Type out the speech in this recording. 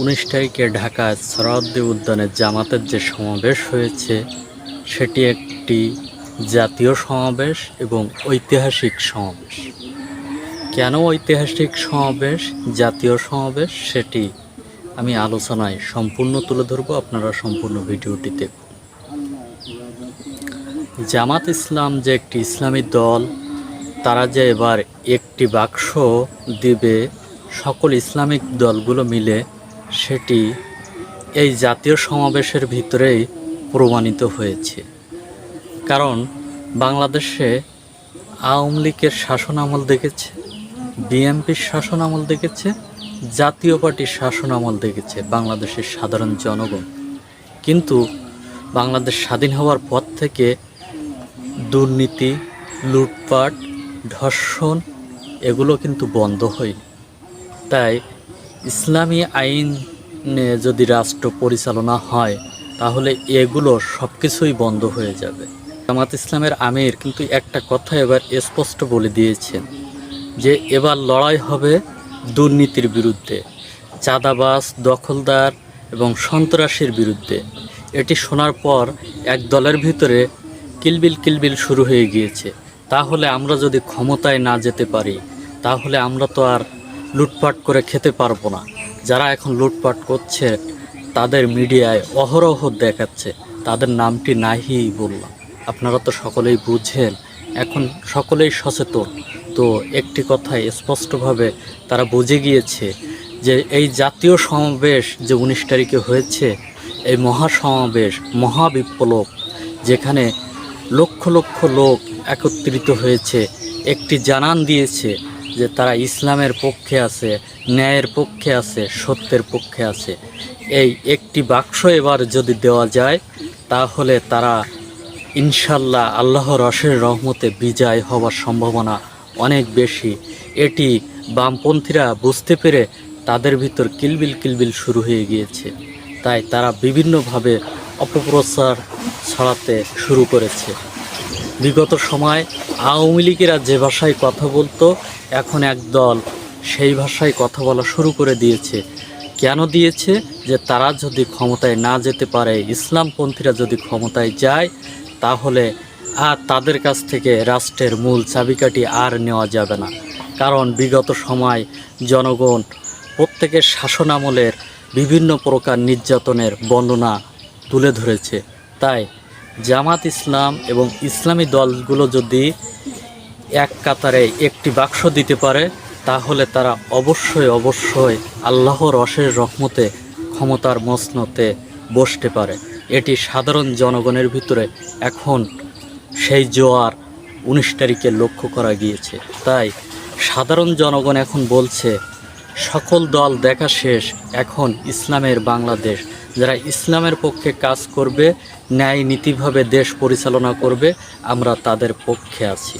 উনিশ তারিখে ঢাকায় সরাদ্দি উদ্যানে জামাতের যে সমাবেশ হয়েছে, সেটি একটি জাতীয় সমাবেশ এবং ঐতিহাসিক সমাবেশ। কেন ঐতিহাসিক সমাবেশ, জাতীয় সমাবেশ, সেটি আমি আলোচনায় সম্পূর্ণ তুলে ধরবো, আপনারা সম্পূর্ণ ভিডিওটি দেখুন। জামাত ইসলাম যে একটি ইসলামী দল, তারা যে এবার একটি বাক্স দিবে, সকল ইসলামিক দলগুলো মিলে সেটি এই জাতীয় সমাবেশের ভিতরেই প্রমাণিত হয়েছে। কারণ বাংলাদেশে আওয়ামী লীগের শাসন আমল দেখেছে, বিএনপির শাসন আমল দেখেছে, জাতীয় পার্টির শাসন আমল দেখেছে বাংলাদেশের সাধারণ জনগণ। কিন্তু বাংলাদেশ স্বাধীন হওয়ার পর থেকে দুর্নীতি, লুটপাট, ধর্ষণ, এগুলো কিন্তু বন্ধ হয়নি। তাই ইসলামী আইনে যদি রাষ্ট্র পরিচালনা হয়, তাহলে এগুলো সব কিছুই বন্ধ হয়ে যাবে। জামাত ইসলামের আমির কিন্তু একটা কথা এবার স্পষ্ট বলে দিয়েছেন, যে এবার লড়াই হবে দুর্নীতির বিরুদ্ধে চাঁদাবাস দখলদার এবং সন্ত্রাসীর বিরুদ্ধে। এটি শোনার পর এক দলের ভিতরে কিলবিল কিলবিল শুরু হয়ে গিয়েছে। তাহলে আমরা যদি ক্ষমতায় না যেতে পারি, তাহলে আমরা তো আর লুটপাট করে খেতে পারব না। যারা এখন লুটপাট করছে, তাদের মিডিয়ায় অহরহ দেখাচ্ছে। তাদের নামটি নাহি বললাম আপনারা তো সকলেই বুঝেন, এখন সকলেই সচেতন। তো একটি কথায় স্পষ্টভাবে তারা বুঝে গিয়েছে যে এই জাতীয় সমাবেশ যে উনিশ তারিখে হয়েছে, এই মহাসমাবেশ, মহাবিপ্লব, যেখানে লক্ষ লক্ষ লোক একত্রিত হয়েছে, একটি জানান দিয়েছে যে তারা ইসলামের পক্ষে আছে, ন্যায়ের পক্ষে আছে, সত্যের পক্ষে আছে। এই একটি বাক্স এবার যদি দেওয়া যায়, তাহলে তারা ইনশাল্লাহ আল্লাহ রসের রহমতে বিজয় হওয়ার সম্ভাবনা অনেক বেশি। এটি বামপন্থীরা বুঝতে পেরে তাদের ভিতর কিলবিল কিলবিল শুরু হয়ে গিয়েছে। তাই তারা বিভিন্নভাবে অপপ্রচার ছড়াতে শুরু করেছে। বিগত সময় আওয়ামী লীগেরা যে ভাষায় কথা বলতো এখন একদল সেই ভাষায় কথা বলা শুরু করে দিয়েছে। কেন দিয়েছে? যে তারা যদি ক্ষমতায় না যেতে পারে, ইসলামপন্থীরা যদি ক্ষমতায় যায়, তাহলে আর তাদের কাছ থেকে রাষ্ট্রের মূল চাবিকাঠি আর নেওয়া যাবে না। কারণ বিগত সময় জনগণ প্রত্যেকের শাসন আমলের বিভিন্ন প্রকার নির্যাতনের বর্ণনা তুলে ধরেছে। তাই জামাত ইসলাম এবং ইসলামী দলগুলো যদি এক কাতারে একটি বাক্স দিতে পারে, তাহলে তারা অবশ্যই অবশ্যই আল্লাহর অশেষ রহমতে ক্ষমতার মসনতে বসতে পারে। এটি সাধারণ জনগণের ভিতরে এখন সেই জোয়ার উনিশ তারিখে লক্ষ্য করা গিয়েছে। তাই সাধারণ জনগণ এখন বলছে, সকল দল দেখা শেষ, এখন ইসলামের বাংলাদেশ। যারা ইসলামের পক্ষে কাজ করবে ন্যায় নীতিভাবে দেশ পরিচালনা করবে, আমরা তাদের পক্ষে আছি।